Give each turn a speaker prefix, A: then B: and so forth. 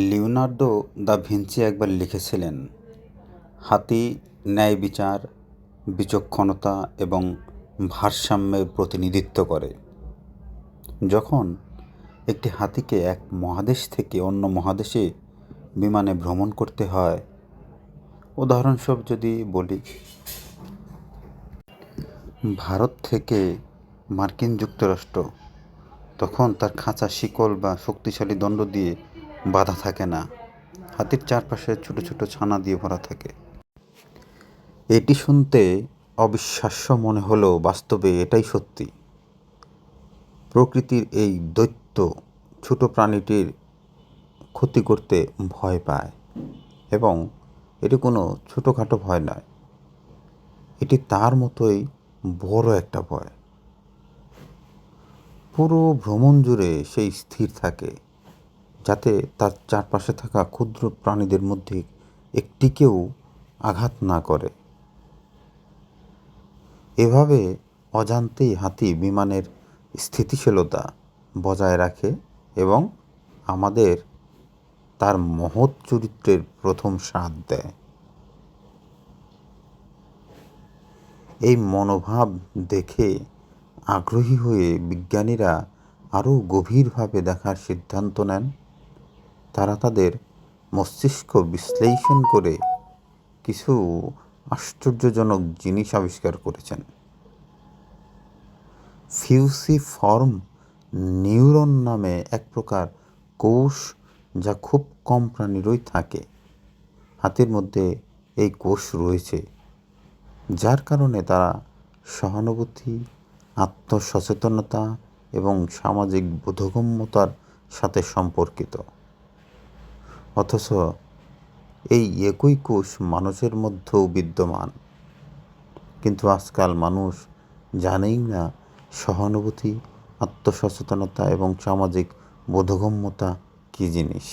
A: Leonardo da Vinci একবার লিখেছিলেন, হাতি ন্যায়বিচার বিচক্ষণতা এবং ভারসাম্যের প্রতিনিধিত্ব করে। যখন একটি হাতিকে এক মহাদেশ থেকে অন্য মহাদেশে বিমানে ভ্রমণ করতে হয়, উদাহরণস্বরূপ যদি বলি, ভারত থেকে মার্কিন যুক্তরাষ্ট্র, তখন তার খাঁচা শিকল বা শক্তিশালী দণ্ড দিয়ে বাধা থাকে না। হাতির চারপাশে ছোট ছোট ছানা দিয়ে ভরা থাকে। এটি শুনতে অবিশ্বাস্য মনে হলেও বাস্তবে এটাই সত্যি। প্রকৃতির এই দৈত্য ছোট প্রাণীটির ক্ষতি করতে ভয় পায় এবং এটি কোনো ছোটোখাটো ভয় নয়। এটি তার মতোই বড় একটা ভয়। পুরো ভ্রমণ জুড়ে সেই স্থির থাকে। যাতে তার চারপাশে থাকা ক্ষুদ্র প্রাণীদের মধ্যে একটিকেও আঘাত না করে। এভাবে অজান্তেই হাতি বিমানের স্থিতিশীলতা বজায় রাখে এবং আমাদের তার মহৎ চরিত্রের প্রথম স্বাদ দেয়। এই মনোভাব দেখে আগ্রহী হয়ে বিজ্ঞানীরা আরও গভীরভাবে দেখার সিদ্ধান্ত নেন। তারা তাদের মস্তিষ্ক বিশ্লেষণ করে কিছু আশ্চর্যজনক জিনিস আবিষ্কার করেছেন। ফিউসিফর্ম নিউরন নামে এক প্রকার কোষ যা খুব কম প্রাণীরই থাকে। হাতির মধ্যে এই কোষ রয়েছে, যার কারণে তারা সহানুভূতি, আত্মসচেতনতা এবং সামাজিক বোধগম্যতার সাথে সম্পর্কিত। অথচ এই একই কোষ মানুষের মধ্যেও বিদ্যমান। কিন্তু আজকাল মানুষ জানেই না সহানুভূতি, আত্মসচেতনতা এবং সামাজিক বোধগম্যতা কী জিনিস।